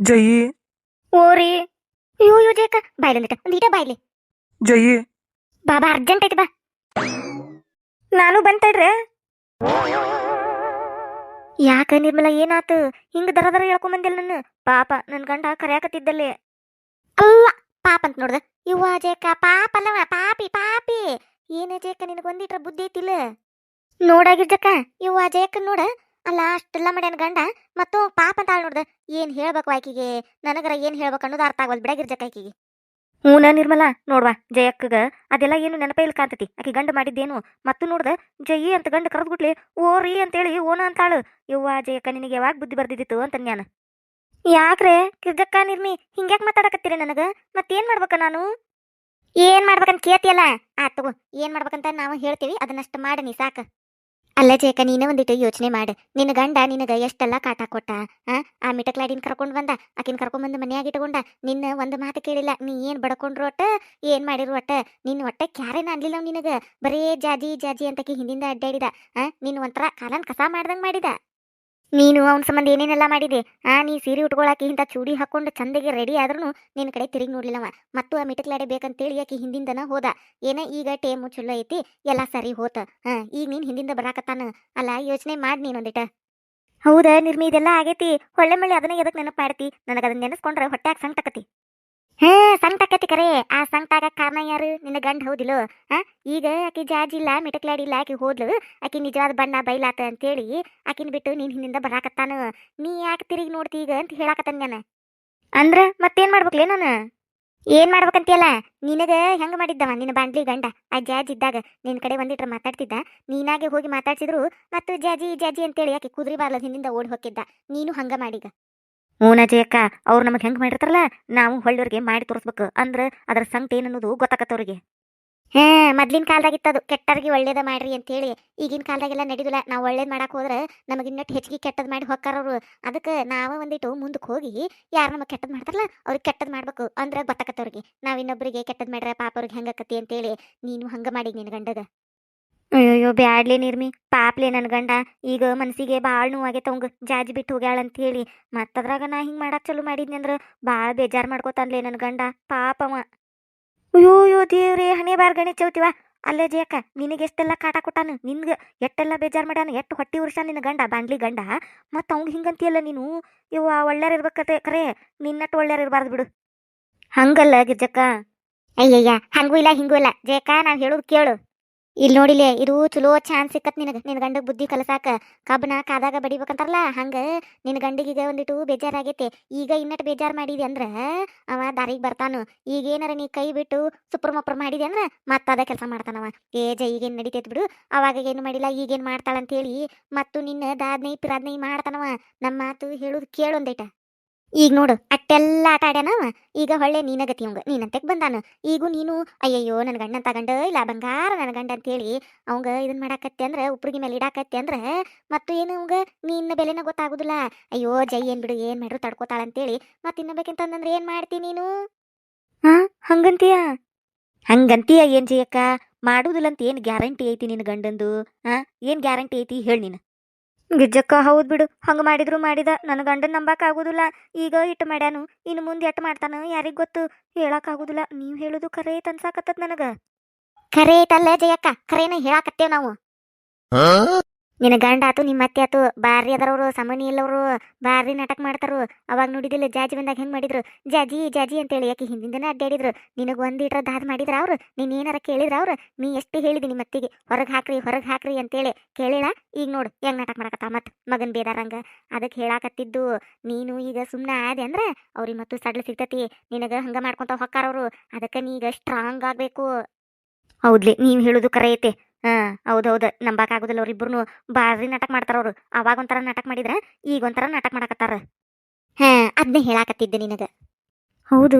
ಜಯಿ. ಓರಿ. ಅಯ್ಯೋ ಅಯ್ಯೋ ಜೇಕ ಬಾಯ್ಲಿ ಒಂದಿಟ ಒಂದಿಟ ಬಾಯ್ಲಿ. ಜಯಿ. ಬಾಬಾ ಅರ್ಜೆಂಟ್ ಐತಿ ಬಾ. ನಾನು ಬಂತಡ್ರೆ. ಯಾಕ ನಿರ್ಮಲ ಏನಾತು? ಹಿಂಗ ದರ ದರ ಹೇಳ್ಕೊಂಬಂದಿಲ್ಲ ನನ್ನ ಪಾಪ ನನ್ ಗಂಡ ಕರೆಯಾಕತ್ತಿದ್ದಲ್ಲಿ. ಅಲ್ಲ ಪಾಪ ಅಂತ ನೋಡ್ದ. ಇವ್ವ ಜೇಕ ಪಾಪ ಅಲ್ಲವ ಪಾಪಿ ಪಾಪಿ. ಏನ ಜೇಕ ನಿನಗೊಂದಿಟ್ರ ಬುದ್ಧಿ ಐತಿಲ್ಲ? ನೋಡಾಗಿರ್ಜಕ್ಕ ಇವ್ವ ಜೇಕ ನೋಡ. ಅಲ್ಲ ಅಷ್ಟೆಲ್ಲ ಮಾಡ್ಯಾನ ಗಂಡ ಮತ್ತು ಪಾಪ ಅಂತ ನೋಡ್ದ. ಏನ್ ಹೇಳ್ಬೇಕು ಆಕಿಗೆ? ನನಗರ ಏನ್ ಹೇಳ್ಬೇಕು ಅನ್ನೋದು ಅರ್ಥ ಆಗವಲ್ ಬಿಡಾಗಿರ್ಜಕ್ಕ ಆಕಿಗೆ. ಹೂನ ನಿರ್ಮಲ ನೋಡ್ವಾ ಜಯಕ್ಕಗ ಅದೆಲ್ಲ ಏನು ನೆನಪೇ ಇಲ್ಲ ಕಾಂತತಿ ಆಕಿ ಗಂಡ ಮಾಡಿದ್ದೇನು ಮತ್ತು ನೋಡ್ದ ಜಯಿ ಅಂತ ಗಂಡ ಕರೆದ್ಬಿಟ್ಲಿ ಓರಿ ಅಂತೇಳಿ ಓನ ಅಂತಾಳು. ಯವ್ವ ಜಯಕ್ಕ ನಿನಗೆ ಯಾವಾಗ ಬುದ್ಧಿ ಬರ್ದಿದ್ದಿತ್ತು ಅಂತ ನಾನು ಯಾಕ್ರೆ? ಕಿರ್ಜಕ್ಕ ನಿರ್ಮಿ ಹಿಂಗ್ಯಾಕ್ ಮಾತಾಡಕತ್ತೀರಿ ನನಗ? ಮತ್ತೇನ್ ಮಾಡ್ಬೇಕ ನಾನು? ಏನ್ ಮಾಡ್ಬೇಕಂತ ಕೇಳ್ತಿಯಲ್ಲ? ಆ ತಗೋ ಏನ್ ಮಾಡ್ಬೇಕಂತ ನಾವು ಹೇಳ್ತೀವಿ ಅದನ್ನಷ್ಟು ಮಾಡಿ ನೀ ಸಾಕ. ಅಲ್ಲ ಜೇಕ ನೀನ ಒಂದಿಟ್ಟು ಯೋಚನೆ ಮಾಡು. ನಿನ್ನ ಗಂಡ ನಿನಗ ಎಷ್ಟೆಲ್ಲ ಕಾಟ ಕೊಟ್ಟ, ಆ? ಮಿಟಕ್ಲಾಡಿನ ಕರ್ಕೊಂಡು ಬಂದ, ಆಕಿನ ಕರ್ಕೊಂಡ್ ಬಂದು ಮನ್ಯಾಗ ಇಟ್ಕೊಂಡ, ನಿನ್ನ ಒಂದು ಮಾತು ಕೇಳಿಲ್ಲ, ನೀ ಏನು ಬಡ್ಕೊಂಡ್ರು ಒಟ್ಟ, ಏನ್ ಮಾಡಿರು ಒಟ್ಟ, ನಿನ್ನ ಒಟ್ಟ ಕ್ಯಾರೇನ ಅನ್ಲಿಲ್ಲ ನಿನಗೆ? ಬರೇ ಜಾಜಿ ಜಾಜಿ ಅಂತಕಿ ಹಿಂದಿಂದ ಅಡ್ಡಾಡಿದ, ಆ? ನೀನು ಒಂಥರ ಕಾಲನ್ ಕಸ ಮಾಡ್ದಂಗೆ ಮಾಡಿದ. ನೀನು ಅವನ ಸಂಬಂಧ ಏನೇನೆಲ್ಲ ಮಾಡಿದೆ? ಆ, ನೀ ಸೀರೆ ಉಟ್ಕೊಳಾಕಿ ಇಂಥ ಚೂಡಿ ಹಾಕೊಂಡು ಚಂದಗೆ ರೆಡಿ ಆದ್ರೂ ನಿನ್ನ ಕಡೆ ತಿರುಗಿ ನೋಡ್ಲಿಲ್ಲವ ಮತ್ತು ಆ ಮಿಟಕ್ಲಾಡೆ ಬೇಕಂತೇಳಿ ಆಕಿ ಹಿಂದಿಂದನ ಹೋದ. ಏನ ಈಗ ಟೇಮು ಚಲೋ ಐತಿ, ಎಲ್ಲ ಸರಿ ಹೋತ. ಹಾ, ಈಗ ನೀನ್ ಹಿಂದಿಂದ ಬರಾಕತ್ತಾನ? ಅಲ್ಲ, ಯೋಚನೆ ಮಾಡಿ ನೀನೊಂದಿಟ ಹೌದಾ ನಿರ್ಮಿ, ಇದೆಲ್ಲ ಆಗೈತಿ. ಹೊಳ್ಳೆ ಮಳೆ ಅದನ್ನ ಎದಕ್ ನೆನಪು ಮಾಡ್ತಿ? ನನಗೆ ಅದನ್ನ ನೆನೆಸ್ಕೊಂಡ್ರೆ ಸಂಗ್ ಸಂಕಟಕತಿ ಹೇ ಸಂಕಟಕತಿ ಕರೆ. ಆ ಸಂಕಟ ಆಗ ಕಾರಣ ಯಾರು? ನಿನ್ನ ಗಂಡ ಹೌದಿಲ್ಲೋ? ಹಾ ಈಗ ಆಕಿ ಜಾಜಿಲ್ಲ, ಮಿಟಕ್ಲಾಡಿಲ್ಲ, ಆಕಿ ಹೋದ್ಲು. ಆಕಿ ನಿಜವಾದ ಬಣ್ಣ ಬೈಲಾತ ಅಂತೇಳಿ ಆಕಿನ ಬಿಟ್ಟು ನೀನ್ ಹಿಂದಿಂದ ಬರಾಕತ್ತಾನ. ನೀ ಯಾಕೆ ತಿರುಗಿ ನೋಡ್ತಿ ಈಗ ಅಂತ ಹೇಳಾಕತ್ತಾನ ನಾನು. ಅಂದ್ರ ಮತ್ತೇನ್ ಮಾಡ್ಬೇಕ್ಲೇ ನಾನು? ಏನ್ ಮಾಡ್ಬೇಕಂತಿಯಲ್ಲ? ನಿನಗ ಹೆಂಗ ಮಾಡಿದ್ದವ ನಿನ್ನ ಬಾಂಡ್ಲಿ ಗಂಡ? ಆ ಜಾಜ್ ಇದ್ದಾಗ ನಿನ್ ಕಡೆ ಒಂದಿಟ್ರ ಮಾತಾಡ್ತಿದ್ದ. ನೀನಾಗೆ ಹೋಗಿ ಮಾತಾಡ್ಸಿದ್ರು, ಮತ್ತು ಜಾಜಿ ಜಾಜಿ ಅಂತೇಳಿ ಯಾಕೆ ಕುದುರೆ ಬಾರ್ಲದ ಹಿಂದಿಂದ ಓಡ್ ಹೋಗಿದ್ದ ನೀನು ಹಂಗ ಮಾಡೀಗ. ಹ್ಞೂ ಅಕ್ಕ ಅವ್ರು ನಮಗೆ ಹೆಂಗೆ ಮಾಡಿರ್ತಾರಲ್ಲ, ನಾವು ಹೊಳ್ಳೋರಿಗೆ ಮಾಡಿ ತೋರಿಸ್ಬೇಕು, ಅಂದ್ರೆ ಅದರ ಸಂಕಟ ಏನನ್ನೋದು ಗೊತ್ತಾಕತ್ತವ್ರಿಗೆ ಹೇ, ಮೊದ್ಲಿನ ಕಾಲದಾಗಿತ್ತದು ಕೆಟ್ಟವ್ರಿಗೆ ಒಳ್ಳೇದ ಮಾಡ್ರಿ ಅಂತೇಳಿ. ಈಗಿನ ಕಾಲದಾಗೆಲ್ಲ ನಡೀದಿಲ್ಲ, ನಾವು ಒಳ್ಳೇದು ಮಾಡಕ್ ಹೋದ್ರೆ ನಮಗೆ ಇನ್ನಟ್ಟು ಹೆಚ್ಚಿಗೆ ಕೆಟ್ಟದ್ ಮಾಡಿ ಹೊಕ್ಕಾರವ್ರು ಅದಕ್ಕೆ ನಾವೇ ಒಂದಿಟ್ಟು ಮುಂದಕ್ಕೆ ಹೋಗಿ, ಯಾರು ನಮಗೆ ಕೆಟ್ಟದ್ ಮಾಡ್ತಾರಲ್ಲ, ಅವ್ರಿಗೆ ಕೆಟ್ಟದ್ ಮಾಡ್ಬೇಕು, ಅಂದ್ರೆ ಗೊತ್ತಾಕತ್ತವ್ರಿಗೆ ನಾವು ಇನ್ನೊಬ್ಬರಿಗೆ ಕೆಟ್ಟದ್ ಮಾಡ್ರೆ ಪಾಪ ಅವ್ರಿಗೆ ಹೆಂಗಕತ್ತಿ ಅಂತೇಳಿ, ನೀನು ಹಂಗೆ ಮಾಡಿ ನಿನ್ನ ಗಂಡಗ. ಅಯ್ಯೋ ಬ್ಯಾಡ್ಲಿ ನಿರ್ಮಿ. ಪಾಪ್ಲೆ ನನ್ನ ಗಂಡ. ಈಗ ಮನ್ಸಿಗೆ ಭಾಳ ನೋವಾಗೈತೆ ಅವಂಗ. ಜಾಜಿ ಬಿಟ್ಟು ಹೋಗ್ಯಾಳ ಅಂತ ಹೇಳಿ. ಮತ್ತದ್ರಾಗ ನಾ ಹಿಂಗೆ ಮಾಡಕ್ ಚಲೋ ಮಾಡಿದ್ನಿ ಅಂದ್ರೆ ಭಾಳ ಬೇಜಾರು ಮಾಡ್ಕೋತಾನ್ಲೇ ನನ್ನ ಗಂಡ. ಪಾಪವ ಅಯ್ಯೋ ಅಯ್ಯೋ, ದೇವ್ರಿ, ಹಣೆ ಬಾರ್ ಗಣಿ ಚೌತಿವ. ಅಲ್ಲೇ ಜಯಕ್ಕ ನಿನಗೆ ಎಷ್ಟೆಲ್ಲ ಕಾಟ ಕೊಟ್ಟಾನು? ನಿನ್ಗೆ ಎಷ್ಟೆಲ್ಲ ಬೇಜಾರು ಮಾಡ್ಯಾನ? ಎಷ್ಟು ಹೊಟ್ಟಿ ವರ್ಷ ನಿನ್ನ ಗಂಡ ಬಾಂಡ್ಲಿ ಗಂಡ? ಮತ್ತು ಅವ್ಗೆ ಹಿಂಗಂತಿಯಲ್ಲ ನೀನು? ಇವ ಒಳ್ಳೆಯರ್ ಇರ್ಬೇಕತೆ ಕರೆ. ನಿನ್ನಟ್ಟು ಒಳ್ಳೆಯರ್ ಇರಬಾರ್ದು ಬಿಡು. ಹಂಗಲ್ಲ ಗಿರ್ಜಕ್ಕ ಅಯ್ಯಯ್ಯ, ಹಂಗೂ ಇಲ್ಲ, ಹಿಂಗೂ ಇಲ್ಲ. ಜಯಕ್ಕ, ನಾವು ಹೇಳೋದು ಕೇಳು. ಇಲ್ಲಿ ನೋಡಿಲೆ, ಇದು ಚಲೋ ಚಾನ್ಸ್ ಸಿಕ್ಕತ್ ನಿನಗ. ನಿನ್ ಗಂಡಗ್ ಬುದ್ಧಿ ಕಲಸಾಕ ಕಬ್ಬನ ಕಾದಾಗ ಬಡಿಬೇಕಂತಾರಲ್ಲ, ಹಂಗ ನಿನ್ ಗಂಡಗೀಗ ಒಂದಿಟ್ಟು ಬೇಜಾರಾಗೈತೆ. ಈಗ ಇನ್ನಟ್ ಬೇಜಾರ್ ಮಾಡಿದಿ ಅಂದ್ರ, ಅವ ದಾರಿಗೆ ಬರ್ತಾನು. ಈಗ ಏನಾರ ನೀ ಕೈ ಬಿಟ್ಟು ಸುಪ್ರ ಮಪ್ರ ಮಾಡಿದೆ ಅಂದ್ರ, ಮತ್ತ ಅದ ಕೆಲಸ ಮಾಡ್ತಾನವ ಏ ಜ, ಈಗೇನ್ ನಡಿತೈತಿ ಬಿಡು. ಅವಾಗ ಏನು ಮಾಡಿಲ್ಲ, ಈಗೇನ್ ಮಾಡ್ತಾಳಂತೇಳಿ, ಮತ್ತು ನಿನ್ನ ದಾದ್ನೈ ಪಿರಾದ್ನೈ ಮಾಡ್ತಾನವ ನಮ್ಮ ಮಾತು ಹೇಳುದು ಕೇಳೊಂದೈಟ ಈಗ ನೋಡು, ಅಟ್ಟೆಲ್ಲ ಆಟ ಆಡ್ಯಾನವ ಈಗ ಹೊಳ್ಳೆ ನೀನಗತಿ ಅವಂಗ. ನೀನಂತೆಕ್ ಬಂದಾನ. ಈಗೂ ನೀನು, ಅಯ್ಯಯ್ಯೋ ನನ್ನ ಗಂಡ ತಗಂಡ, ಇಲ್ಲ ಬಂಗಾರ ನನ್ನ ಗಂಡ ಅಂತೇಳಿ ಅವಂಗ ಇದನ್ ಮಾಡಾಕತ್ತೆ ಅಂದ್ರೆ, ಉಪ್ರಿಗೆ ಮೇಲೆ ಇಡಾಕತ್ತೆ ಅಂದ್ರೆ, ಮತ್ತು ಏನು ಅವಂಗ, ನಿನ್ನ ಬೆಲೆನ ಗೊತ್ತಾಗುದಿಲ್ಲ. ಅಯ್ಯೋ, ಜೈ ಏನ್ ಬಿಡು, ಏನ್ ಮಾಡ್ರು ತಡ್ಕೋತಾಳ ಅಂತೇಳಿ. ಮತ್ತೆ ಇನ್ನಬೇಕಂತಂದ್ರೆ ಏನ್ ಮಾಡ್ತಿ ನೀನು? ಹಾ ಹಂಗಂತೀಯ? ಹಂಗಂತೀಯ ಏನ್ ಜಯಕ್ಕ? ಮಾಡುದಿಲ್ಲ ಅಂತ ಏನ್ ಗ್ಯಾರಂಟಿ ಐತಿ ನಿನ್ನ ಗಂಡಂದು? ಹಾ ಏನ್ ಗ್ಯಾರಂಟಿ ಐತಿ ಹೇಳಿ ನೀನು. ಗಿಜ್ಜಕ್ಕ ಹೌದ್ ಬಿಡು. ಹಂಗ ಮಾಡಿದ್ರು ಮಾಡಿದ. ನನ್ನ ಗಂಡನ ನಂಬಕ್ ಆಗುದಿಲ್ಲ ಈಗ ಇಟ್ಟು ಮಾಡ್ಯಾನು. ಇನ್ನು ಮುಂದೆ ಎಟ್ಟು ಮಾಡ್ತಾನ ಯಾರಿಗ್ ಗೊತ್ತು? ಹೇಳಕ್ ಆಗುದಿಲ್ಲ ನೀವ್ ಹೇಳುದು ಖರೆ ಐತ್ ಅನ್ಸಾಕತ್ತದ ನನಗ. ಖರೆ ಐತಲ್ಲ ಜಯಕ್ಕ. ಖರೇನ ಹೇಳಾಕತ್ತೇವ್ ನಾವು. ನಿನ್ನ ಗಂಡ ಆತು, ನಿಮ್ಮ ಅತ್ತೆ ಆತು ಬಾರಿ ಅದರವರು ಸಮನಿ ಇಲ್ಲವರು ಬಾರಿ ನಾಟಕ ಮಾಡ್ತಾರು. ಅವಾಗ ನೋಡಿದಿಲ್ಲ ಜಾಜಿ ಬಂದಾಗ ಹೆಂಗ್ ಮಾಡಿದ್ರು? ಜಾಜಿ ಜಾಜಿ ಅಂತೇಳಿ, ಯಾಕೆ ಹಿಂದಿಂದನೇ ಅಡ್ಡಾಡಿದ್ರು. ನಿನಗೆ ಒಂದ್ ಇಟ್ರ ದಾದ್ ಮಾಡಿದ್ರ ಅವ್ರು? ನೀನ್ ಏನಾರ ಕೇಳಿದ್ರ ಅವ್ರು? ನೀ ಎಷ್ಟು ಹೇಳಿದಿ ನಿಮ್ಮ ಅತ್ತೆಗೆ, ಹೊರಗ್ ಹಾಕ್ರಿ ಹೊರಗ್ ಹಾಕ್ರಿ ಅಂತೇಳಿ. ಕೇಳಿಲ್ಲ? ಈಗ ನೋಡು, ಹೆಂಗ್ ನಾಟಕ ಮಾಡಕತ್ತ ಮತ್? ಮಗನ್ ಬೇದಾರಂಗ ಅದಕ್ಕೆ ಹೇಳಾಕತ್ತಿದ್ದು, ನೀನು ಈಗ ಸುಮ್ಮನೆ ಆದೆ ಅಂದ್ರೆ ಅವ್ರಿಗೆ ಮತ್ತು ಸಡ್ಲ ಸಿಗ್ತತಿ. ನಿನಗ ಹಂಗ ಮಾಡ್ಕೊಂತ ಹೊಕ್ಕಾರವರು. ಅದಕ್ಕೆ ನೀ ಈಗ ಸ್ಟ್ರಾಂಗ್ ಆಗ್ಬೇಕು. ಹೌದ್ಲಿ, ನೀವ್ ಹೇಳುದು ಕರೆ ಐತೆ ಹಾ, ಹೌದ್ ನಂಬಕ್ ಆಗುದಿಲ್ಲ ಅವ್ರಿಬ್ರು ಬಾರಿ ನಾಟಕ ಮಾಡ್ತಾರ ಅವ್ರು. ಅವಾಗ ಒಂಥರ ನಾಟಕ ಮಾಡಿದ್ರ ಈಗ ಒಂಥರ ನಾಟಕ ಮಾಡಕತ್ತಾರ. ಹಾ ಅದನ್ನೇ ಹೇಳಾಕತ್ತಿದ್ದೆ ನಿನಗ. ಹೌದು,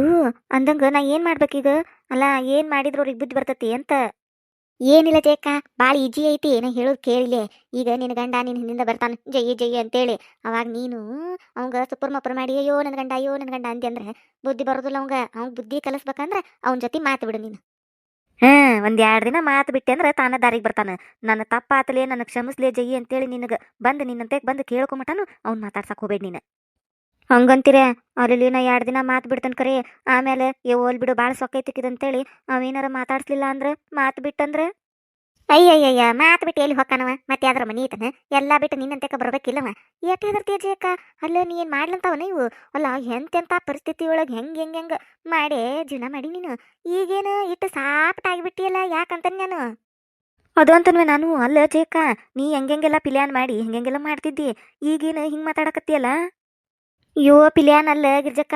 ಅಂದಂಗ ನಾ ಏನ್ ಮಾಡ್ಬೇಕೀಗ? ಅಲ್ಲ, ಏನ್ ಮಾಡಿದ್ರು ಅವ್ರಿಗೆ ಬುದ್ಧಿ ಬರ್ತತಿ ಅಂತ. ಏನಿಲ್ಲ ಜಯಕ್ಕ ಭಾಳ ಈಜಿ ಐತಿ, ಏನೋ ಹೇಳೋದು ಕೇಳಿಲೆ. ಈಗ ನಿನ್ನ ಗಂಡ ನಿನ್ನ ಹಿಂದಿಂದ ಬರ್ತಾನೆ, ಜಯ ಅಂತ ಅಂತೇಳಿ. ಅವಾಗ ನೀನು, ಅವಂಗ ಸುಪ್ರ ಮಪ್ಪರ್ ಮಾಡಿ, ಅಯ್ಯೋ ನನ್ನ ಗಂಡ, ಅಯ್ಯೋ ನನ್ನ ಗಂಡ ಅಂದೆ ಅಂದ್ರೆ ಬುದ್ಧಿ ಬರೋದಿಲ್ಲ ಅವಂಗ. ಅವ್ನ ಬುದ್ಧಿ ಕಲಿಸ್ಬೇಕಂದ್ರ ಅವನ ಜೊತೆ ಮಾತು ಬಿಡು ನೀನು. ಹಾ ಒಂದ್ ಎರಡ್ ದಿನ ಮಾತು ಬಿಟ್ಟೆ ಅಂದ್ರೆ ತಾನ ದಾರಿಗೆ ಬರ್ತಾನ. ನನ್ನ ತಪ್ಪಾತಲೇ, ನನ್ನ ಕ್ಷಮಿಸ್ಲೇ ಜಯಿ ಅಂತೇಳಿ ನಿನಗ ಬಂದು ನಿನ್ನಂತೆ ಬಂದು ಕೇಳ್ಕೊಂಮಟನು ಅವ್ನ್ ಮಾತಾಡ್ಸಕ್ ಹೋಗ್ಬೇಡ ನೀನು. ಹಂಗಂತೀರ ಅಲ್ಲಿ ನಾ ಎರಡು ದಿನ ಮಾತು ಬಿಡ್ತಾನೆ ಕರೆ, ಆಮೇಲೆ ಏ ಓಲ್ ಬಿಡು ಭಾಳ ಸೊಕ್ಕೈತಿಕ್ಕಿದಂತೇಳಿ ಅವೇನಾರ ಮಾತಾಡ್ಸ್ಲಿಲ್ಲ ಅಂದ್ರೆ, ಮಾತು ಬಿಟ್ಟಂದ್ರೆ? ಅಯ್ಯಯ್ಯಯ್ಯ, ಮಾತು ಬಿಟ್ಟು ಎಲ್ಲಿ ಹೊಕ್ಕನವ ಮತ್ತೆ ಯಾವ್ದಾರ ಮನಿ ಐತನ? ಎಲ್ಲ ಬಿಟ್ಟು ನಿನ್ನಂತೆಕ ಬರ್ಬೇಕಿಲ್ಲವ? ಏಟ್ ಹೆದರ್ತಿ ಅಜ್ಜಿಯಕ್ಕ ಅಲ್ಲ, ನೀ ಏನು ಮಾಡ್ಲಂತಾವ ನೀವು? ಅಲ್ಲ ಎಂತೆಂಥ ಪರಿಸ್ಥಿತಿ ಒಳಗೆ ಹೆಂಗೆ ಹೆಂಗೆ ಹೆಂಗೆ ಮಾಡೇ ಜೀವನ ಮಾಡಿ ನೀನು? ಈಗೇನು ಇಟ್ಟು ಸಾಪ್ಟಾಗಿಬಿಟ್ಟಿಯಲ್ಲ ಯಾಕಂತ ನಾನು? ಅದು ಅಂತನ್ವೆ ನಾನು. ಅಲ್ಲ ಜೇಕಾ ನೀ ಹೆಂಗೆಲ್ಲ ಪಿಲ್ಯಾನ್ ಮಾಡಿ ಹೆಂಗೆಲ್ಲ ಮಾಡ್ತಿದ್ದಿ? ಈಗೇನು ಹಿಂಗೆ ಮಾತಾಡಕತ್ತಿಯಲ್ಲ? ಅಯ್ಯೋ ಅಲ್ಲ ಗಿರ್ಜಕ್ಕ,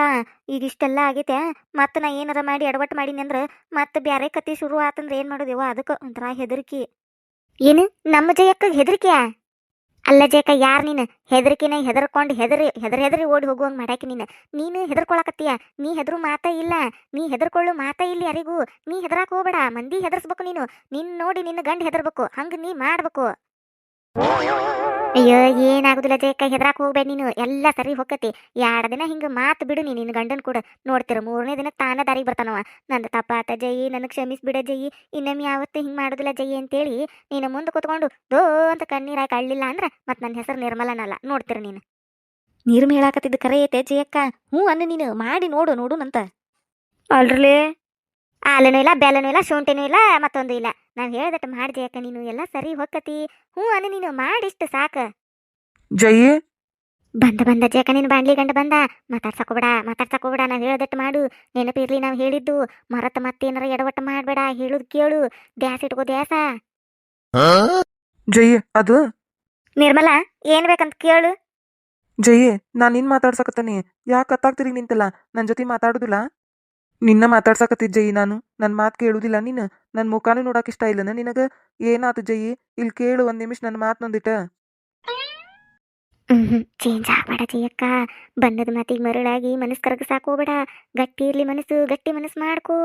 ಈಗ ಇಷ್ಟೆಲ್ಲ ಆಗೈತೆ, ಮತ್ತೆ ನಾ ಏನಾರ ಮಾಡಿ ಎಡವಟ್ಟು ಮಾಡೀನಿ ಅಂದ್ರೆ ಮತ್ತೆ ಬ್ಯಾರೆ ಕತೆ ಶುರು ಆತಂದ್ರೆ ಏನು ಮಾಡೋದೇವ ಅದಕ್ಕೆ ಒಂಥರ ಹೆದರಿಕೆ. ಏನು, ನಮ್ಮ ಜಯಕ್ಕ ಹೆದರಿಕೆಯ? ಅಲ್ಲ ಜಯಕ್ಕ, ಯಾರು ನೀನು? ಹೆದರಿಕೆನ ಹೆದರ್ಕೊಂಡು ಹೆದರಿ, ಹೆದರ್ ಹೆದರಿ ಓಡಿ ಹೋಗುವಂಗೆ ಮಾಡಾಕಿ ನೀನು. ನೀನು ಹೆದರ್ಕೊಳಕತ್ತೀಯ? ನೀ ಹೆದರು ಮಾತ ಇಲ್ಲ. ನೀ ಹೆದರ್ಕೊಳ್ಳು ಮಾತ ಇಲ್ಲ ಯಾರಿಗೂ. ನೀ ಹೆದರಾಕ್ ಹೋಗ್ಬೇಡ. ಮಂದಿ ಹೆದರ್ಸ್ಬೇಕು ನೀನು. ನಿನ್ ನೋಡಿ ನಿನ್ನ ಗಂಡ ಹೆದರ್ಬೇಕು. ಹಂಗ ನೀ ಮಾಡ್ಬೇಕು. ಅಯ್ಯೋ ಏನಾಗುದಿಲ್ಲ ಜಯಕ್ಕ ಹೆದರಾಕ್ ಹೋಗ್ಬೇಡ ನೀನು. ಎಲ್ಲ ಸರಿ ಹೋಗತಿ ಎರಡು ದಿನ ಹಿಂಗ ಮಾತು ಬಿಡು ನೀ ನಿನ್ನ ಗಂಡನ ಕೂಡ. ನೋಡ್ತಿರ ಮೂರನೇ ದಿನ ತಾನ ದಾರಿಗೆ ಬರ್ತಾನವ. ನಂದು ತಪ್ಪಾತ ಜಯಿ ನನಗೆ ಕ್ಷಮಿಸ್ಬಿಡ ಜಯಿ. ಇನ್ನೊಮ್ಮೆ ಯಾವತ್ತೂ ಹಿಂಗೆ ಮಾಡೋದಿಲ್ಲ ಜಯಿ ಅಂತೇಳಿ ನೀನು ಮುಂದೆ ಕೂತ್ಕೊಂಡು ದೋ ಅಂತ ಕಣ್ಣೀರಾಗಿ ಅಳ್ಳಿಲ್ಲ ಅಂದ್ರೆ ಮತ್ತೆ ನನ್ನ ಹೆಸರು ನಿರ್ಮಲನಲ್ಲ. ನೋಡ್ತಿರ ನೀನು. ನೀರು ಹೇಳಾಕತ್ತಿದ್ದು ಕರೆ ಐತೆ ಜಯಕ್ಕ. ಹ್ಞೂ ಅನ್ನ ನೀನು. ಮಾಡಿ ನೋಡು ನೋಡು ನಂತ. ಅಲ್ರಲೇ ಹಾಲನೂ ಇಲ್ಲ ಬೆಲ್ಲನೂ ಇಲ್ಲ ಶುಂಠಿನೂ ಇಲ್ಲ ಮತ್ತೊಂದು ಇಲ್ಲ. ನಾವು ಹೇಳ್ದಟ್ಟು ಮಾಡಿದೆ ಯಾಕೆ ನೀನು ಎಲ್ಲ ಸರಿ ಹೊಕ್ಕತಿ ಹ್ಞೂ ಅನ್ನ ನೀನು ಮಾಡಿಷ್ಟು ಸಾಕ. ಜಯ್ಯೇ ಬಂದ ಬಂದ ಜಯಕ ನೀನು ಬಾಂಡ್ಲಿ ಗಂಡ ಬಂದ. ಮಾತಾಡ್ಸಕೋಬೇಡ ಮಾತಾಡ್ಸಕೋಬೇಡ ನಾವು ಹೇಳ್ದಟ್ಟು ಮಾಡು. ನೆನಪಿರ್ಲಿ ನಾವು ಹೇಳಿದ್ದು. ಮರತ ಮತ್ತೇನಾರ ಎಡವಟ್ಟು ಮಾಡಬೇಡ ಹೇಳುದು ಕೇಳು. ದ್ಯಾಸ ಇಟ್ಕೋ ದ್ಯಾಸ ಜಯ್ಯ ಅದು? ನಿರ್ಮಲಾ ಏನ್ ಬೇಕಂತ ಕೇಳು. ಜಯ್ಯೇ ನಾನು ನಿನ್ ಮಾತಾಡ್ಸಕತ್ತಾನೆ. ಯಾಕೆ ಕತ್ತಾಗ್ತಿರಿ ನಿಂತಲ್ಲ? ನನ್ನ ಜೊತೆ ಮಾತಾಡುದಿಲ್ಲ? ನಿನ್ನ ಮಾತಾಡ್ಸಕತ್ತಿದ್ ಜಯಿ ನಾನು. ನನ್ನ ಮಾತು ಕೇಳುವುದಿಲ್ಲ ನೀನು. ನನ್ನ ಮುಖಾನು ನೋಡಕ್ ಇಷ್ಟ ಇಲ್ಲನ ನಿನಗ? ಏನಾತು ಜಯಿ? ಇಲ್ಲಿ ಕೇಳು ಒಂದ್ ನಿಮಿಷ ನನ್ನ ಮಾತು ನೊಂದಿಟ್ಟ ಚೇಂಜ್ ಆಗ್ಬೇಡ ಜಯಕ್ಕ. ಬಂದದ ಮಾತಿಗೆ ಮರಳಾಗಿ ಮನಸ್ಸು ಕರಗ ಸಾಕೋಬೇಡ ಗಟ್ಟಿ ಇರ್ಲಿ ಮನಸ್ಸು ಗಟ್ಟಿ ಮನಸ್ಸು ಮಾಡ್ಕೋ.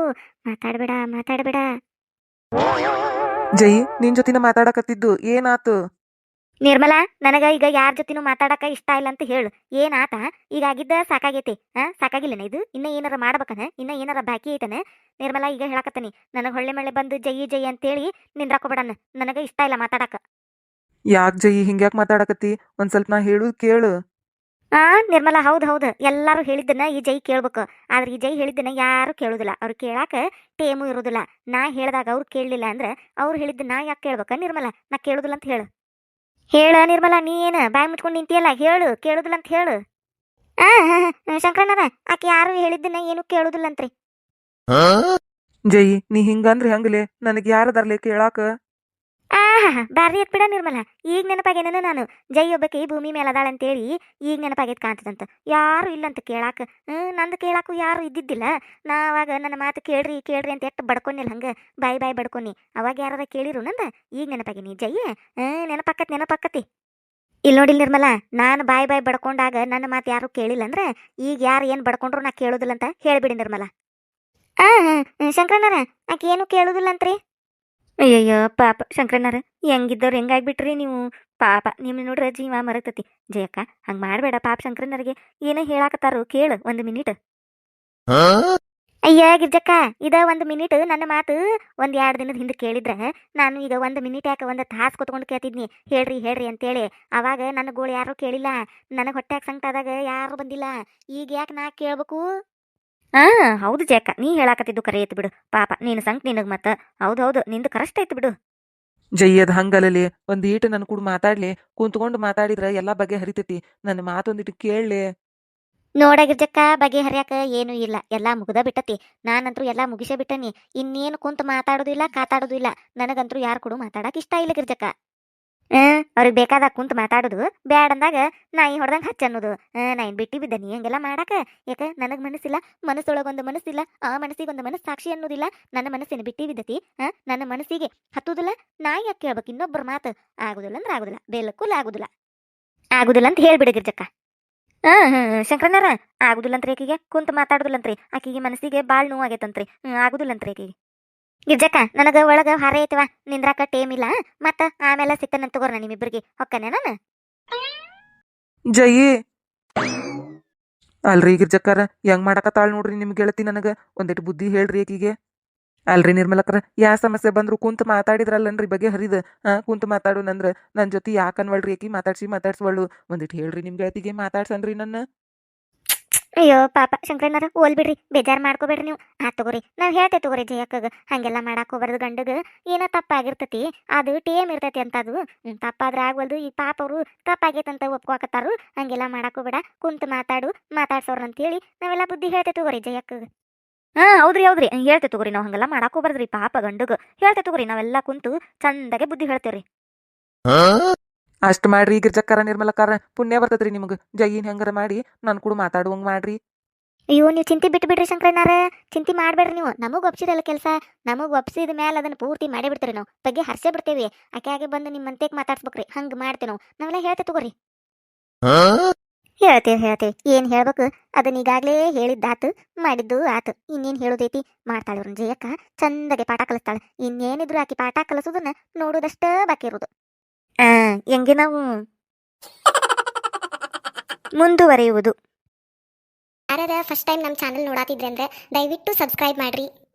ಮಾತಾಡ್ಬೇಡ ಮಾತಾಡ್ಬೇಡ. ಜಯಿ ನಿನ್ ಜೊತಿನ ಮಾತಾಡಕತ್ತಿದ್ದು ಏನಾತು? ನಿರ್ಮಲಾ ನನಗ ಈಗ ಯಾರ ಜೊತೆನೂ ಮಾತಾಡಕ ಇಷ್ಟ ಇಲ್ಲ ಅಂತ ಹೇಳು. ಏನಾತ ಈಗ ಆಗಿದ್ದ ಸಾಕಾಗೈತಿ. ಹಾ ಸಾಕಾಗಿಲ್ಲನ ಇದು? ಇನ್ನ ಏನಾರ ಮಾಡ್ಬೇಕನ? ಇನ್ನ ಏನಾರ ಬಾಕಿ ಐತನ? ನಿರ್ಮಲಾ ಈಗ ಹೇಳಕತ್ತನಿ ನನಗ ಹೊಳ್ಳೆ ಮಳೆ ಬಂದು ಜೈ ಜೈ ಅಂತೇಳಿ ನಿಂದ್ರಾಕೋಬೇಡನ್ನ ನನಗ ಇಷ್ಟ ಇಲ್ಲ ಮಾತಾಡಕ. ಯಾಕೆ ಜೈ? ಹಿಂಗ್ಯಾಕ್ ಮಾತಾಡಕತ್ತಿ? ಒಂದ್ ಸ್ವಲ್ಪ ನಾ ಹೇಳು ಕೇಳು. ಆ ನಿರ್ಮಲಾ ಹೌದು ಹೌದು. ಎಲ್ಲಾರು ಹೇಳಿದ್ದನ್ನ ಈ ಜೈ ಕೇಳ್ಬೇಕು. ಆದ್ರೆ ಈ ಜೈ ಹೇಳಿದ್ದನ್ನ ಯಾರು ಕೇಳುದಿಲ್ಲ. ಅವ್ರು ಕೇಳಾಕ ಟೇಮು ಇರುದಿಲ್ಲ. ನಾ ಹೇಳ್ದಾಗ ಅವ್ರು ಕೇಳಲಿಲ್ಲ ಅಂದ್ರೆ ಅವ್ರು ಹೇಳಿದ್ದ ನಾ ಯಾಕೆ ಕೇಳ್ಬೇಕ? ನಿರ್ಮಲಾ ನಾ ಕೇಳುದಿಲ್ಲ ಅಂತ ಹೇಳು. ಹೇಳ ನಿರ್ಮಲಾ ನೀ ಏನ ಬಾಯಿ ಮುಚ್ಕೊಂಡು ನಿಂತಿಯಲ್ಲ ಹೇಳು ಕೇಳುದಿಲ್ಲ ಅಂತ ಹೇಳು. ಆ ಶಂಕರಣ್ಣರ ಆಕೆ ಯಾರು ಹೇಳಿದ್ದನ್ನ ಏನು ಕೇಳುದಿಲ್ಲ ಅಂತ್ರಿ ಜಯಿ ನೀ ಹಿಂಗಂದ್ರೆ ಹೆಂಗಲೆ? ನನಗೆ ಯಾರದಾರ್ಲಿ ಕೇಳಾಕ? ಆಹಾ ಬಾರಿ ಎತ್ ಬಿಡ ನಿರ್ಮಲ. ಈಗ ನೆನಪಾಗೇನ ನಾನು? ಜೈ ಒಬ್ಬಕಿ ಭೂಮಿ ಮೇಲೆ ಅದಾಳ ಅಂತೇಳಿ ಈಗ ನೆನಪಾಗೈತೆ ಕಾಣ್ತದಂತ. ಯಾರು ಇಲ್ಲಂತ ಕೇಳಾಕ ಹ್ಞೂ ನಂದು ಕೇಳಾಕು ಯಾರು ಇದ್ದಿದ್ದಿಲ್ಲ. ನಾ ಅವಾಗ ನನ್ನ ಮಾತು ಕೇಳ್ರಿ ಕೇಳ್ರಿ ಅಂತ ಎಟ್ಟು ಬಡ್ಕೊನಿಲ್ಲ ಹಂಗ. ಬಾಯ್ ಬಾಯ್ ಬಡ್ಕೊನಿ. ಅವಾಗ ಯಾರಾರ ಕೇಳಿರು ನಂದ? ಈಗ ನೆನಪಾಗೇನಿ ಜೈ ಹ್ಮ್ ನೆನಪಾಕತ್ ನೆನಪಾಕತಿ ಇಲ್ಲಿ ನೋಡಿಲ್ ನಿರ್ಮಲ, ನಾನು ಬಾಯ್ ಬಾಯ್ ಬಡ್ಕೊಂಡಾಗ ನನ್ನ ಮಾತು ಯಾರು ಕೇಳಿಲ್ಲ ಅಂದ್ರೆ ಈಗ ಯಾರು ಏನು ಬಡ್ಕೊಂಡ್ರು ನಾ ಕೇಳೋದಿಲ್ಲ ಅಂತ ಹೇಳ್ಬಿಡಿ ನಿರ್ಮಲ. ಹಾ ಶಂಕರಣ್ಣರ, ಆಕೆ ಏನು ಕೇಳುದಿಲ್ಲ ಅಂತ್ರಿ ಅಯ್ಯಯ್ಯೋ ಪಾಪ ಶಂಕರಣ್ಣಾರ ಹೆಂಗಿದ್ದವ್ರು ಹೆಂಗಾಗ್ಬಿಟ್ರಿ ನೀವು? ಪಾಪ ನಿಮ್ಮ ನೋಡ್ರೆ ಜೀವ ಮರತತಿ. ಜಯಕ್ಕ ಹಂಗೆ ಮಾಡಬೇಡ ಪಾಪ ಶಂಕರಣ್ಣರಿಗೆ ಏನೋ ಹೇಳಾಕತ್ತಾರು ಕೇಳು ಒಂದು ಮಿನಿಟ್. ಅಯ್ಯ ಗಿರ್ಜಕ್ಕ ಇದ ಒಂದು ಮಿನಿಟ್ ನನ್ನ ಮಾತು ಒಂದ್ ಎರಡು ದಿನದ ಹಿಂದೆ ಕೇಳಿದ್ರೆ ನಾನು ಈಗ ಒಂದು ಮಿನಿಟ್ ಯಾಕೆ ಒಂದು ತಾಸು ಕೂತ್ಕೊಂಡು ಕೇಳ್ತಿದ್ನಿ ಹೇಳ್ರಿ ಹೇಳ್ರಿ ಅಂತೇಳಿ. ಅವಾಗ ನನ್ನ ಗೋಳು ಯಾರು ಕೇಳಿಲ್ಲ ನನಗೆ ಹೊಟ್ಟೆ ಸಂಕಟ ಆದಾಗ ಯಾರು ಬಂದಿಲ್ಲ ಈಗ ಯಾಕೆ ನಾ ಕೇಳ್ಬೇಕು? ಹಾ ಹೌದು ಜಯಕ್ಕ ನೀ ಹೇಳಾಕತ್ತಿದ್ದು ಕರೆ ಐತಿ ಬಿಡು. ಪಾಪ ನೀನು ಸಂಕ್ ನಿನಗ್ ಮತ್ತ. ಹೌದು ಹೌದು ನಿಂದು ಕರೆಸ್ಟ್ ಐತಿ ಬಿಡು. ಜಯ್ಯದ ಹಂಗಲಲಿ ಹಂಗಲ್ಲಲೆ ಒಂದ್ ಈಟ ನನ್ ಕೂಡ ಮಾತಾಡ್ಲಿ ಕುಂತ್ಕೊಂಡು ಮಾತಾಡಿದ್ರ ಎಲ್ಲಾ ಬಗೆ ಹರಿತೈತಿ. ನನ್ನ ಮಾತೊಂದಿಟ್ಟು ಕೇಳಲೆ. ಬಗೆ ಹರಿಯಾಕ ಏನೂ ಇಲ್ಲ. ಎಲ್ಲಾ ಮುಗ್ದ ಬಿಟ್ಟತಿ. ನಾನಂತರೂ ಎಲ್ಲಾ ಮುಗಿಸೇ ಬಿಟ್ಟನಿ. ಇನ್ನೇನು ಕುಂತ ಮಾತಾಡೋದಿಲ್ಲ ಕಾತಾಡೋದು ಇಲ್ಲ ನನಗಂತರೂ ಯಾರು ಕೂಡ ಮಾತಾಡಕ್ ಇಷ್ಟ ಇಲ್ಲ ಗಿರ್ಜಕ್ಕ ಅವ್ರಿಗೆ ಬೇಕಾದಾಗ ಕುಂತ ಮಾತಾಡೋದು, ಬ್ಯಾಡ್ ಅಂದಾಗ ನಾಯಿ ಹೊಡೆದಂಗೆ ಹಚ್ಚ ಅನ್ನೋದು. ನಾ ಏನ್ ಬಿಟ್ಟಿ ಬಿದ್ದ ನೀ ಹಂಗೆಲ್ಲ ಮಾಡಾಕ? ಯಾಕೆ? ನನಗ್ ಮನಸ್ಸಿಲ್ಲ, ಮನಸ್ಸೊಳಗೊಂದು ಮನಸ್ಸಿಲ್ಲ, ಆ ಮನಸ್ಸಿಗೊಂದು ಮನಸ್ಸು ಸಾಕ್ಷಿ ಅನ್ನೋದಿಲ್ಲ. ನನ್ನ ಮನಸ್ಸಿನ ಬಿಟ್ಟಿ ಬಿದ್ದತಿ ಹಾ ನನ್ನ ಮನಸ್ಸಿಗೆ ಹತ್ತುದಿಲ್ಲ. ನಾಯಿ ಯಾಕೆ ಕೇಳ್ಬೇಕು ಇನ್ನೊಬ್ಬರ ಮಾತು? ಆಗುದಿಲ್ಲ ಅಂದ್ರೆ ಆಗುದಿಲ್ಲ. ಬೇಲಕ್ಕೂ ಆಗುದಿಲ್ಲ. ಆಗುದಿಲ್ಲ ಅಂತ ಹೇಳ್ಬಿಡ ಗಿರ್ಜಕ್ಕ ಹ್ಮ್ ಅಂತ ಶಂಕರಣ್ಣರ ಆಗುದಿಲ್ಲಂತ್ರಿ ಆಕಿಗೆ. ಕುಂತ ಮಾತಾಡುದಿಲ್ಲಂತ್ರಿ ಆಕಿಗೆ ಮನಸ್ಸಿಗೆ ಬಾಳ್ ನೋವು ಆಗೈತಂತ್ರಿ. ಹ್ಮ್ ಆಗುದಿಲ್ಲಂತ್ರಿ ಆಕಿಗೆ. ಗಿರ್ಜಕ್ಕ, ನನಗ ಒಳಗ ಹಾರ ಐತವ ನಿಂದ್ರಾಕ ಟೇಮ್ ಇಲ್ಲ, ಮತ್ತ ಆಮೇಲೆ ಸಿಕ್ಕನಂತ ತಗೋರ ನಿಮ್ಮಿಬ್ಬರಿಗೆ ಹೊಕ್ಕನೆ ನಾನು? ಜಯಿ! ಅಲ್ರಿ ಗಿರ್ಜಕ್ಕಾರ, ಹೆಂಗ್ ಮಾಡಕತ್ತಾಳ ನೋಡ್ರಿ ನಿಮ್ ಗೆಳತಿ ನನಗ ಒಂದಿಟ್ಟು ಬುದ್ಧಿ ಹೇಳ್ರಿ ಆಕಿಗೆ. ಅಲ್ರಿ ನಿರ್ಮಲಕ್ರ ಯಾ ಸಮಸ್ಯೆ ಬಂದ್ರು ಕುಂತ ಮಾತಾಡಿದ್ರಲ್ಲನ್ರಿ ಬಗ್ಗೆ ಹರಿದ ಹಾ ಕುಂತ ಮಾತಾಡು ನಂದ್ರ, ನನ್ ಜೊತೆ ಯಾಕನ್ವಳ್ರಿ ಆಕಿ, ಮಾತಾಡ್ಸಿ ಮಾತಾಡ್ಸ್ವಳ್ಳು ಒಂದಿಟ್ಟು ಹೇಳ್ರಿ ನಿಮ್ ಗೆಳತಿಗೆ ಮಾತಾಡ್ಸನ್ರಿ ನನ್ನ. ಅಯ್ಯೋ, ಪಾಪ, ಶಂಕರಣ್ಣರ ಓಲ್ ಬಿಡ್ರಿ, ಬೇಜಾರು ಮಾಡ್ಕೋಬೇಡ್ರಿ ನೀವು. ಆ, ತಗೋರಿ, ನಾವ್ ಹೇಳ್ತೇವೆ ತಗೋರಿ ಜಯಕ್ಕಗ, ಹಂಗೆಲ್ಲ ಮಾಡಾಕ್ ಹೋಗ್ಬಾರ್ದು ಗಂಡಗ. ಏನೋ ತಪ್ಪಾಗಿರ್ತತಿ, ಅದು ಟೇಮ್ ಇರ್ತೈತಿ ಅಂತ ಅದು ತಪ್ಪಾದ್ರೆ ಆಗ್ವಲ್ದು, ಈ ಪಾಪ ಅವರು ಅಂತ ಒಪ್ಕೋಕತ್ತಾರು. ಹಂಗೆಲ್ಲ ಮಾಡಾಕು ಹೋಗ್ಬೇಡ, ಕುಂತ ಮಾತಾಡು, ಮಾತಾಡ್ಸೋರ್ ಅಂತೇಳಿ ನಾವೆಲ್ಲ ಬುದ್ಧಿ ಹೇಳ್ತೇವೆ ತಗೋರಿ ಜಯಕ್ಕಗ. ಹಾ, ಹೌದ್ರಿ ಹೌದ್ರಿ ಹೇಳ್ತೇವೆ ತಗೋರಿ, ನಾವು ಹಂಗೆಲ್ಲ ಮಾಡಾಕ್ ಹೋಗ್ಬಾರ್ದ್ರಿ ಪಾಪ ಗಂಡಗ. ಹೇಳ್ತೇವೆ ತಗೋರಿ, ನಾವೆಲ್ಲ ಕುಂತು ಚಂದಾಗೆ ಬುದ್ಧಿ ಹೇಳ್ತೇವ್ರಿ. ಅಷ್ಟ್ ಮಾಡ್ರಿ ಗಿರ್ಜಕ್ಕಾರ ನಿರ್ಮಲಕ್ಕಾರ ಪುಣ್ಯ ಬರ್ತದ್ರಿ ನಿಮಗ. ಜೈನ್ ಹೆಂಗರ ಮಾಡಿ ನನ್ ಕೂಡ ಮಾತಾಡುವಂಗ್ ಮಾಡ್ರಿ. ಅಯ್ಯೋ, ನೀವು ಚಿಂತೆ ಬಿಟ್ಟು ಬಿಡ್ರಿ ಶಂಕರಣ್ಣಾರ. ಚಿಂತೆ ಮಾಡಬೇಡ್ರಿ ನೀವು. ನಮಗೆ ಒಪ್ಸಿರಲ್ಲ ಕೆಲಸ. ನಮಗೆ ಒಪ್ಸಿದ ಮೇಲೆ ಅದನ್ನ ಪೂರ್ತಿ ಮಾಡಿ ಬಿಡ್ತೀರಿ ನಾವು. ಬಗ್ಗೆ ಹರ್ಸೇ ಬಿಡ್ತೇವಿ. ಆಕೆ ಬಂದು ನಿಮ್ಮ ಮಂತೆಗೆ ಮಾತಾಡ್ಸ್ಬೇಕ್ರಿ. ಹಂಗೆ ಮಾಡ್ತೇವೆ ನಾವು. ನಾವೆಲ್ಲ ಹೇಳ್ತೇವೆ ತಗೋರಿ. ಹೇಳ್ತೇವೆ ಹೇಳ್ತೇವೆ. ಏನು ಹೇಳ್ಬೇಕು? ಅದನ್ನ ಈಗಾಗ್ಲೇ ಹೇಳಿದ್ದಾತು ಮಾಡಿದ್ದು ಆತು. ಇನ್ನೇನು ಹೇಳೋದೈತಿ? ಮಾಡ್ತಾಳೆ ಜಯಕ್ಕ. ಚಂದಗೆ ಪಾಠ ಕಲಿಸ್ತಾಳೆ. ಇನ್ನೇನಿದ್ರು ಆಕಿ ಪಾಠ ಕಲಿಸೋದನ್ನ ನೋಡೋದಷ್ಟೇ ಬಾಕಿ ಇರೋದು. ಆ ಹೆಂಗೆ ನಾವು? ಮುಂದುವರೆಯುವುದು. ಯಾರ ಫಸ್ಟ್ ಟೈಮ್ ನಮ್ಮ ಚಾನಲ್ ನೋಡಾತಿದ್ರೆ ಅಂದ್ರೆ ದಯವಿಟ್ಟು ಸಬ್ಸ್ಕ್ರೈಬ್ ಮಾಡ್ರಿ.